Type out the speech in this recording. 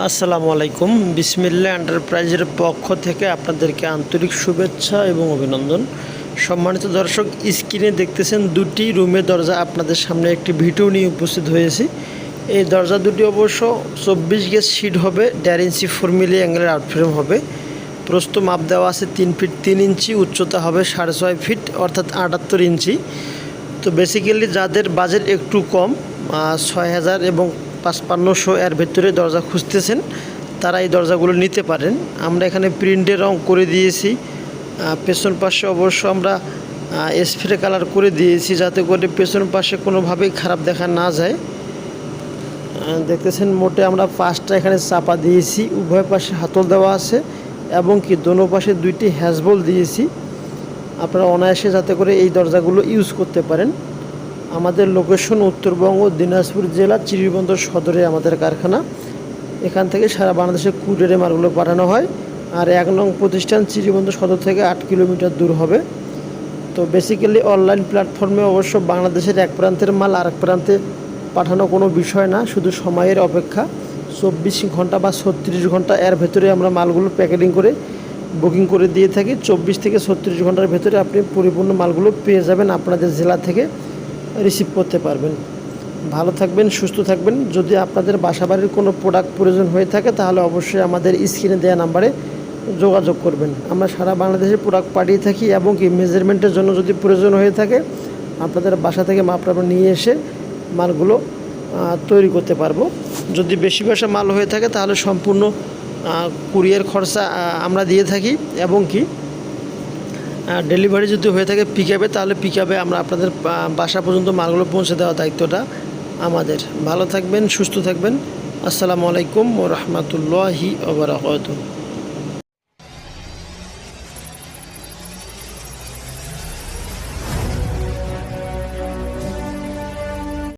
আসসালামু আলাইকুম। বিসমিল্লা এন্টারপ্রাইজের পক্ষ থেকে আপনাদেরকে আন্তরিক শুভেচ্ছা এবং অভিনন্দন। সম্মানিত দর্শক, স্ক্রিনে দেখতেছেন দুটি রুমের দরজা আপনাদের সামনে একটি ভিডিও নিয়ে উপস্থিত হয়েছি। এই দরজা দুটি অবশ্য চব্বিশ গেজ সিট হবে, দেড় ইঞ্চি ফোর মিলি অ্যাঙ্গেলের আউটফ্রেম হবে। প্রস্ত মাপ দেওয়া আছে তিন ফিট তিন ইঞ্চি, উচ্চতা হবে সাড়ে ছয় ফিট অর্থাৎ আটাত্তর ইঞ্চি। তো বেসিক্যালি যাদের বাজেট একটু কম ছয় হাজার এবং পাঁচপান্নশো এর ভেতরে দরজা খুঁজতেছেন, তারা এই দরজাগুলো নিতে পারেন। আমরা এখানে প্রিন্টের রং করে দিয়েছি পেছন পাশে অবশ্য আমরা স্প্রে কালার করে দিয়েছি যাতে করে পেছন পাশে কোনোভাবেই খারাপ দেখা না যায়। দেখতেছেন মোটে আমরা পাঁচটা এখানে চাপা দিয়েছি, উভয় পাশে হাতল দেওয়া আছে এবং কি দোনো পাশে দুইটি হ্যাজবল দিয়েছি। আপনারা অনায়াসে যাতে করে এই দরজাগুলো ইউজ করতে পারেন। আমাদের লোকেশন উত্তরবঙ্গ, দিনাজপুর জেলা চিরিবন্দর সদরে আমাদের কারখানা। এখান থেকে সারা বাংলাদেশে কুরিয়ারে মালগুলো পাঠানো হয়। আর এক নং প্রতিষ্ঠান চিরিবন্দর সদর থেকে আট কিলোমিটার দূর হবে। তো বেসিক্যালি অনলাইন প্ল্যাটফর্মে অবশ্য বাংলাদেশের এক প্রান্তের মাল আরেক প্রান্তে পাঠানো কোনো বিষয় না, শুধু সময়ের অপেক্ষা। চব্বিশ ঘণ্টা বা ছত্রিশ ঘণ্টা এর ভেতরে আমরা মালগুলো প্যাকেটিং করে বুকিং করে দিয়ে থাকি। চব্বিশ থেকে ছত্রিশ ঘণ্টার ভেতরে আপনি পরিপূর্ণ মালগুলো পেয়ে যাবেন আপনাদের জেলা থেকে। রিসিভ করতে পারবেন। ভালো থাকবেন, সুস্থ থাকবেন। যদি আপনাদের বাসাবাড়ির কোনো প্রোডাক্ট প্রয়োজন হয়ে থাকে, তাহলে অবশ্যই আমাদের স্ক্রিনে দেওয়া নাম্বারে যোগাযোগ করবেন। আমরা সারা বাংলাদেশে প্রোডাক্ট পাঠিয়ে থাকি এবং কি মেজারমেন্টের জন্য যদি প্রয়োজন হয়ে থাকে, আপনাদের বাসা থেকে মাপ আমরা নিয়ে এসে মালগুলো তৈরি করতে পারব। যদি বেশি পয়সা মাল হয়ে থাকে, তাহলে সম্পূর্ণ কুরিয়ার খরচা আমরা দিয়ে থাকি। এবং কি? ডেলিভারি যদি হয়ে থাকে পিক আপে তাহলে পিক আপে আমরা আপনাদের বাসা পর্যন্ত মালগুলো পৌঁছে দেওয়ার দায়িত্বটা আমাদের। ভালো থাকবেন, সুস্থ থাকবেন। আসসালামু আলাইকুম ও রহমতুল্লাহি ওবরাকাতুহ